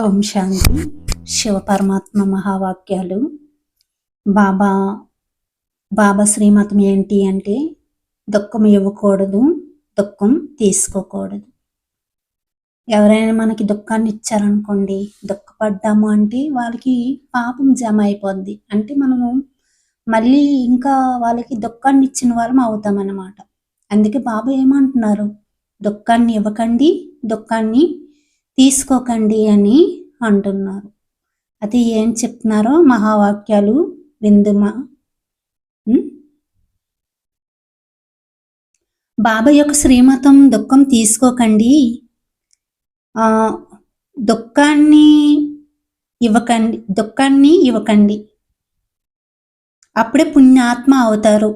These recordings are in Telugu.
ఓం శాంతి శివ పరమాత్మ మహావాక్యాలు. బాబా బాబా శ్రీమతం ఏంటి అంటే దుఃఖం ఇవ్వకూడదు దుఃఖం తీసుకోకూడదు. ఎవరైనా మనకి దుఃఖాన్ని ఇచ్చారనుకోండి దుఃఖపడ్డాము అంటే వాళ్ళకి పాపం జమ అయిపోద్ది. అంటే మనము మళ్ళీ ఇంకా వాళ్ళకి దుఃఖాన్ని ఇచ్చిన వాళ్ళం అవుతామన్నమాట. అందుకే బాబా ఏమంటున్నారు? దుఃఖాన్ని ఇవ్వకండి దుఃఖాన్ని తీసుకోకండి అని అంటున్నారు. అది ఏం చెప్తున్నారో మహావాక్యాలు విందుమా? బాబా యొక్క శ్రీమతం దుఃఖం తీసుకోకండి. దుఃఖాన్ని ఇవ్వకండి దుఃఖాన్ని ఇవ్వకండి. అప్పుడే పుణ్యాత్మ అవుతారు.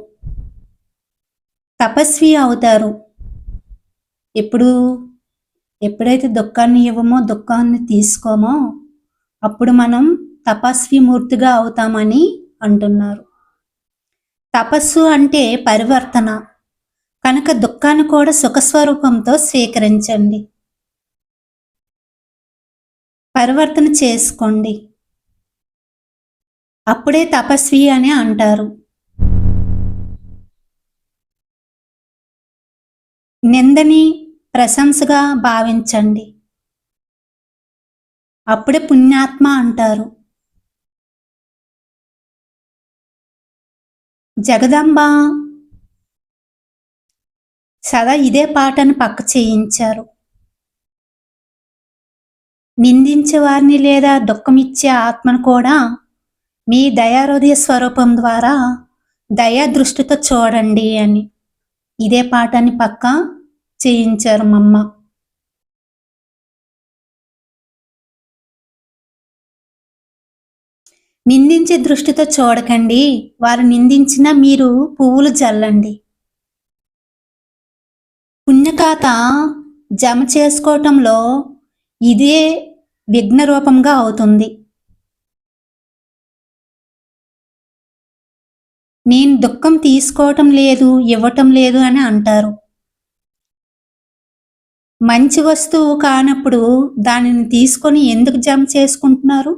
తపస్వి అవుతారు. ఎప్పుడు? ఎప్పుడైతే దుఃఖాన్ని ఇవ్వమో దుఃఖాన్ని తీసుకోమో అప్పుడు మనం తపస్వి మూర్తిగా అవుతామని అంటున్నారు. తపస్సు అంటే పరివర్తన. కనుక దుఃఖాన్ని కూడా సుఖస్వరూపంతో స్వీకరించండి. పరివర్తన చేసుకోండి. అప్పుడే తపస్వి అని అంటారు. నిందని ప్రశంసగా భావించండి. అప్పుడే పుణ్యాత్మ అంటారు. జగదంబ సదా ఇదే పాటను పక్క చేయించారు. నిందించే వారిని లేదా దుఃఖమిచ్చే ఆత్మను కూడా మీ దయాహృదయ స్వరూపం ద్వారా దయా దృష్టితో చూడండి అని. ఇదే పాఠాన్ని పక్క చేయించారు మమ్మ నిందించే దృష్టితో చూడకండి. వారు నిందించిన మీరు పువ్వులు జల్లండి. పుణ్యకాత జమ చేసుకోవటంలో ఇదే విఘ్న రూపంగా అవుతుంది. నేను దుఃఖం తీసుకోవటం లేదు ఇవ్వటం లేదు అని అంటారు. మంచి వస్తువు కానప్పుడు దానిని తీసుకొని ఎందుకు జమ చేసుకుంటున్నారు?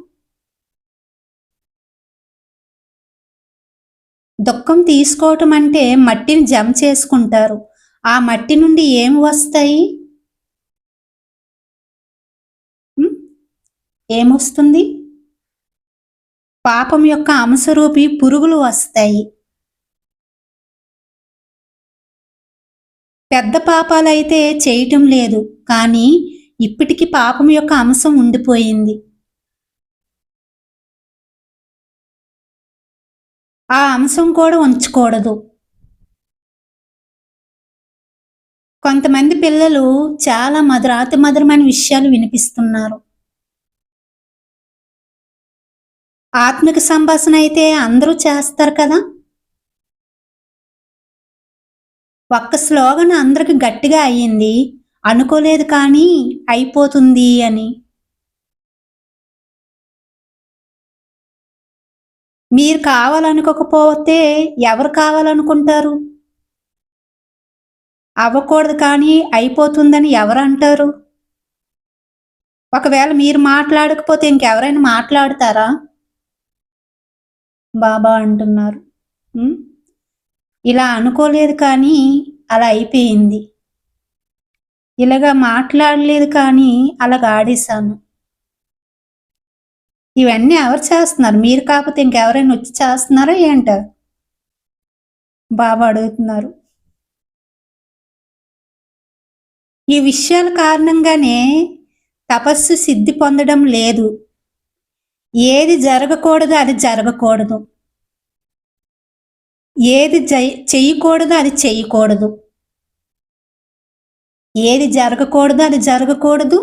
దుఃఖం తీసుకోవటం అంటే మట్టిని జమ చేసుకుంటారు. ఆ మట్టి నుండి ఏం వస్తాయి? ఏమొస్తుంది? పాపం యొక్క అంశరూపి పురుగులు వస్తాయి. పెద్ద పాపాలైతే చేయటం లేదు కానీ ఇప్పటికి పాపం యొక్క అంశం ఉండిపోయింది. ఆ అంశం కూడా ఉంచకూడదు. కొంతమంది పిల్లలు చాలా మధురాతి మధురమైన విషయాలు వినిపిస్తున్నారు. ఆత్మిక సంభాషణ అయితే అందరూ చేస్తారు కదా? ఒక్క స్లోగన్ అందరికి గట్టిగా అయ్యింది. అనుకోలేదు కానీ అయిపోతుంది అని. మీరు కావాలనుకోకపోతే ఎవరు కావాలనుకుంటారు? అవ్వకూడదు కానీ అయిపోతుందని ఎవరు అంటారు? ఒకవేళ మీరు మాట్లాడకపోతే ఇంకెవరైనా మాట్లాడతారా? బాబా అంటున్నారు. ఇలా అనుకోలేదు కానీ అలా అయిపోయింది. ఇలాగా మాట్లాడలేదు కానీ అలాగా ఆడేశాను. ఇవన్నీ ఎవరు చేస్తున్నారు? మీరు కాకపోతే ఇంకెవరైనా వచ్చి చేస్తున్నారా ఏంట? బాబా అడుగుతున్నారు. ఈ విషయాల కారణంగానే తపస్సు సిద్ధి పొందడం లేదు. ఏది జరగకూడదు అది జరగకూడదు. ఏది జై అది చేయకూడదు ఏది జరగకూడదు అది జరగకూడదు.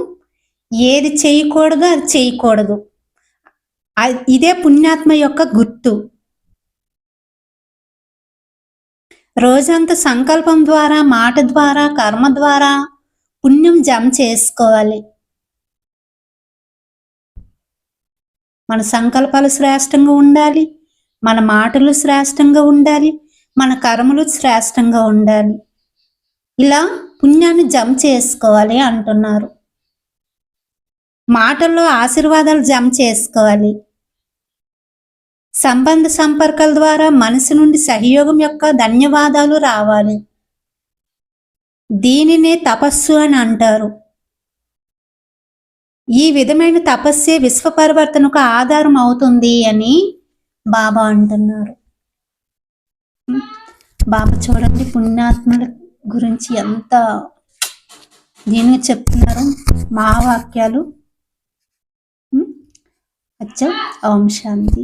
ఏది చేయకూడదు అది చేయకూడదు ఇదే పుణ్యాత్మ యొక్క గుర్తు. రోజంతా సంకల్పం ద్వారా మాట ద్వారా కర్మ ద్వారా పుణ్యం జమ చేసుకోవాలి. మన సంకల్పాలు శ్రేష్టంగా ఉండాలి. మన మాటలు శ్రేష్టంగా ఉండాలి మన కర్మలు శ్రేష్టంగా ఉండాలి. ఇలా పుణ్యాన్ని జమ చేసుకోవాలి అంటున్నారు. మాటల్లో ఆశీర్వాదాలు జమ చేసుకోవాలి. సంబంధ సంపర్కాల ద్వారా మనసు నుండి సహయోగం యొక్క ధన్యవాదాలు రావాలి. దీనినే తపస్సు అని అంటారు. ఈ విధమైన తపస్సే విశ్వ పరివర్తనకు ఆధారం అవుతుంది అని బాబా అంటున్నారు. బాబా చూడండి పుణ్యాత్ముల గురించి ఎంత దీనిగా చెప్తున్నారు. మా వాక్యాలు అచ్చా ఓం శాంతి.